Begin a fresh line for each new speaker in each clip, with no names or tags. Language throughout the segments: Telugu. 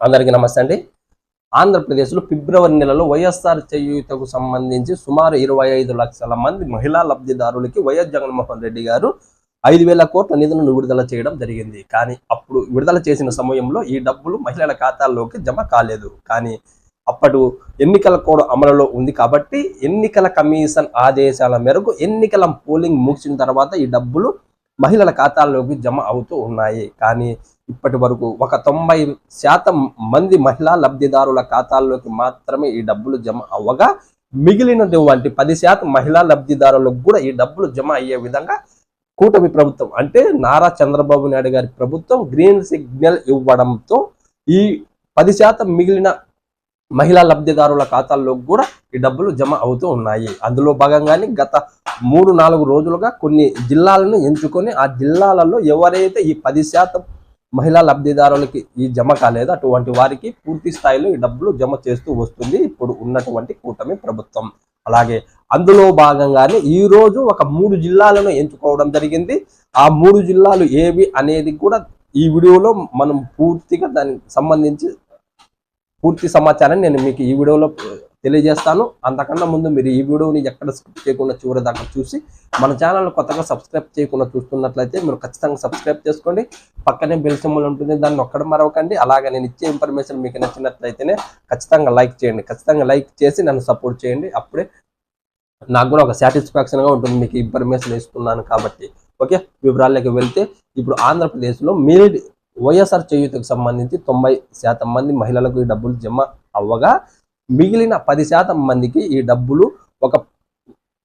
అందరికీ నమస్తే అండి. ఆంధ్రప్రదేశ్లో ఫిబ్రవరి నెలలో వైఎస్ఆర్ చేయూతకు సంబంధించి సుమారు ఇరవై ఐదు లక్షల మంది మహిళా లబ్ధిదారులకి వైఎస్ జగన్మోహన్ రెడ్డి గారు ఐదు వేల కోట్ల నిధులను విడుదల చేయడం జరిగింది. కానీ అప్పుడు విడుదల చేసిన సమయంలో ఈ డబ్బులు మహిళల ఖాతాల్లోకి జమ కాలేదు. కానీ అప్పటి ఎన్నికల కోడ్ అమలులో ఉంది కాబట్టి ఎన్నికల కమిషన్ ఆదేశాల మేరకు ఎన్నికల పోలింగ్ ముగిసిన తర్వాత ఈ డబ్బులు మహిళల ఖాతాల్లోకి జమ అవుతూ ఉన్నాయి. కానీ ఇప్పటి వరకు ఒక తొంభై శాతం మంది మహిళా లబ్ధిదారుల ఖాతాల్లోకి మాత్రమే ఈ డబ్బులు జమ అవ్వగా మిగిలినటువంటి పది శాతం మహిళా లబ్ధిదారులకు కూడా ఈ డబ్బులు జమ అయ్యే విధంగా కూటమి ప్రభుత్వం అంటే నారా చంద్రబాబు నాయుడు గారి ప్రభుత్వం గ్రీన్ సిగ్నల్ ఇవ్వడంతో ఈ పది శాతం మిగిలిన మహిళా లబ్ధిదారుల ఖాతాల్లో కూడా ఈ డబ్బులు జమ అవుతూ ఉన్నాయి. అందులో భాగంగానే గత మూడు నాలుగు రోజులుగా కొన్ని జిల్లాలను ఎంచుకొని ఆ జిల్లాలలో ఎవరైతే ఈ పది శాతం మహిళా లబ్ధిదారులకి ఈ జమ కాలేదో అటువంటి వారికి పూర్తి స్థాయిలో ఈ డబ్బులు జమ చేస్తూ వస్తుంది. ఇప్పుడు ఉన్నటువంటి కూటమి ప్రభుత్వం. అలాగే అందులో భాగంగానే ఈ రోజు ఒక మూడు జిల్లాలను ఎంచుకోవడం జరిగింది. ఆ మూడు జిల్లాలు ఏవి అనేది కూడా ఈ వీడియోలో మనం పూర్తిగా దానికి సంబంధించి పూర్తి సమాచారాన్ని నేను మీకు ఈ వీడియోలో తెలియజేస్తాను. అంతకన్నా ముందు మీరు ఈ వీడియోని ఎక్కడ స్కిప్ చేయకుండా చివరి దాకా చూసి మన ఛానల్ కొత్తగా సబ్స్క్రైబ్ చేయకుండా చూస్తున్నట్లయితే మీరు ఖచ్చితంగా సబ్స్క్రైబ్ చేసుకోండి. పక్కనే బెల్ సింబల్ ఉంటుంది దాన్ని ఒక్కడ మరవకండి. అలాగే నేను ఇచ్చే ఇన్ఫర్మేషన్ మీకు నచ్చినట్లయితేనే ఖచ్చితంగా లైక్ చేయండి. ఖచ్చితంగా లైక్ చేసి నన్ను సపోర్ట్ చేయండి. అప్పుడే నాకు కూడా ఒక సాటిస్ఫాక్షన్గా ఉంటుంది మీకు ఇన్ఫర్మేషన్ ఇస్తున్నాను కాబట్టి. ఓకే? వివరాల్లోకి వెళ్తే ఇప్పుడు ఆంధ్రప్రదేశ్లో మీడ్ వైఎస్ఆర్ చేయూతకు సంబంధించి తొంభై శాతం మంది మహిళలకు ఈ డబ్బులు జమ అవ్వగా మిగిలిన పది శాతం మందికి ఈ డబ్బులు ఒక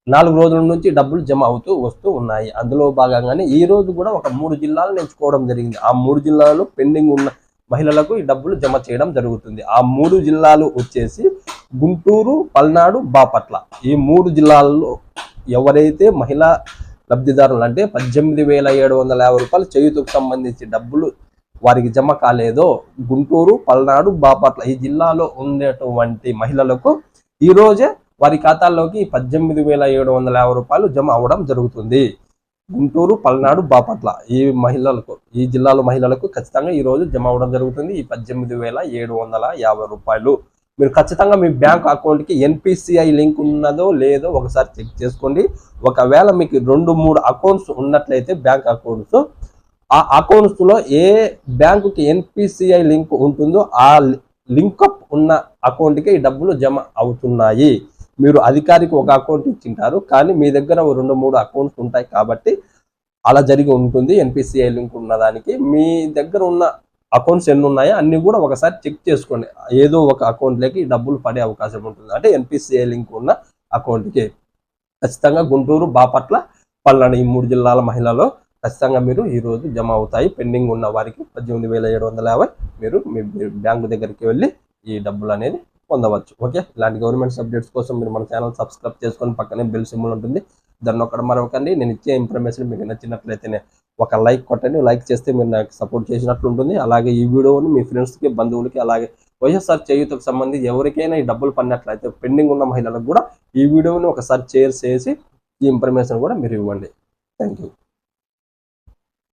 నాలుగు రోజుల నుంచి డబ్బులు జమ అవుతూ వస్తూ ఉన్నాయి. అందులో భాగంగానే ఈ రోజు కూడా ఒక మూడు జిల్లాలు నేర్చుకోవడం జరిగింది. ఆ మూడు జిల్లాలు పెండింగ్ ఉన్న మహిళలకు ఈ డబ్బులు జమ చేయడం జరుగుతుంది. ఆ మూడు జిల్లాలు వచ్చేసి గుంటూరు పల్నాడు బాపట్ల. ఈ మూడు జిల్లాల్లో ఎవరైతే మహిళా లబ్ధిదారులు అంటే పద్దెనిమిది వేల ఏడు వందల యాభై రూపాయలు చేయుతకు సంబంధించి డబ్బులు వారికి జమ కాలేదో గుంటూరు పల్నాడు బాపట్ల ఈ జిల్లాలో ఉండేటువంటి మహిళలకు ఈ రోజే వారి ఖాతాల్లోకి పద్దెనిమిది వేల ఏడు వందల యాభై రూపాయలు జమ అవ్వడం జరుగుతుంది. గుంటూరు పల్నాడు బాపట్ల ఈ మహిళలకు ఈ జిల్లాలో మహిళలకు ఖచ్చితంగా ఈ రోజు జమ అవ్వడం జరుగుతుంది. ఈ పద్దెనిమిది వేల ఏడు వందల యాభై రూపాయలు. మీరు ఖచ్చితంగా మీ బ్యాంక్ అకౌంట్కి ఎన్పిసిఐ లింక్ ఉన్నదో లేదో ఒకసారి చెక్ చేసుకోండి. ఒకవేళ మీకు రెండు మూడు అకౌంట్స్ ఉన్నట్లయితే బ్యాంక్ అకౌంట్స్ ఆ అకౌంట్స్లో ఏ బ్యాంకుకి ఎన్పిసిఐ లింక్ ఉంటుందో ఆ లింకప్ ఉన్న అకౌంట్కి ఈ డబ్బులు జమ అవుతున్నాయి. మీరు అధికారికి ఒక అకౌంట్ ఇచ్చింటారు కానీ మీ దగ్గర రెండు మూడు అకౌంట్స్ ఉంటాయి కాబట్టి అలా జరిగి ఉంటుంది ఎన్పిసిఐ లింక్ ఉన్నదానికి మీ దగ్గర ఉన్న అకౌంట్స్ ఎన్ని ఉన్నాయో అన్ని కూడా ఒకసారి చెక్ చేసుకోండి. ఏదో ఒక అకౌంట్లోకి డబ్బులు పడే అవకాశం ఉంటుంది అంటే ఎన్పిసిఐ లింక్ ఉన్న అకౌంట్కి ఖచ్చితంగా గుంటూరు బాపట్ల పల్నాడు ఈ మూడు జిల్లాల మహిళలు ఖచ్చితంగా మీరు ఈరోజు జమ అవుతాయి. పెండింగ్ ఉన్న వారికి పద్దెనిమిది వేల ఏడు వందల యాభై మీరు మీ బ్యాంకు దగ్గరికి వెళ్ళి ఈ డబ్బులు అనేది పొందవచ్చు. ఓకే? ఇలాంటి గవర్నమెంట్ అప్డేట్స్ కోసం మీరు మన ఛానల్ సబ్స్క్రైబ్ చేసుకొని పక్కనే బెల్ సింబల్ ఉంటుంది. దాన్ని ఒక్కడ మరొకండి నేను ఇచ్చే ఇన్ఫర్మేషన్ మీకు నచ్చినట్లయితేనే ఒక లైక్ కొట్టండి. లైక్ చేస్తే మీరు నాకు సపోర్ట్ చేసినట్లు ఉంటుంది అలాగే ఈ వీడియోని మీ ఫ్రెండ్స్కి బంధువులకి అలాగే వైఎస్ఆర్ చేయూతకు సంబంధించి ఎవరికైనా ఈ డబ్బులు పడినట్లయితే పెండింగ్ ఉన్న మహిళలకు కూడా ఈ వీడియోని ఒకసారి షేర్ చేసి ఈ ఇన్ఫర్మేషన్ కూడా మీరు ఇవ్వండి. Thank you